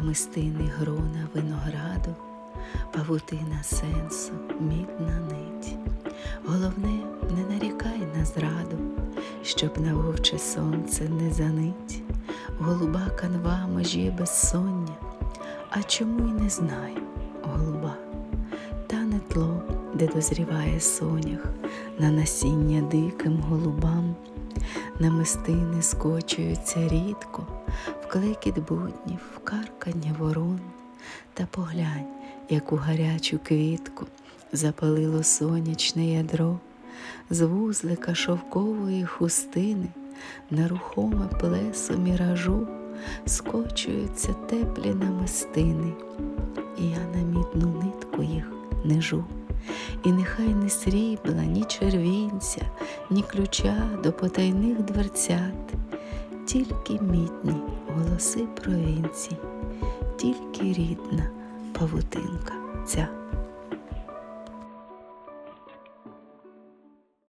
намистини грона винограду, павутина сенсу, мідна нить. Головне, не нарікай на зраду, щоб на вовче сонце не занить. Голуба канва межі безсоння, а чому й не знаю, голуба. Тане тло, де дозріває сонях, на насіння диким голубам, намистини скочуються рідко, в клекіт буднів, в каркання ворон, та поглянь, яку гарячу квітку запалило сонячне ядро, з вузлика шовкової хустини, на рухоме плесо міражу скочуються теплі намистини, і я на мідну нитку їх нежу. І нехай не срібла, ні червінця, ні ключа до потайних дверцят, тільки мідні голоси провінцій, тільки рідна павутинка ця.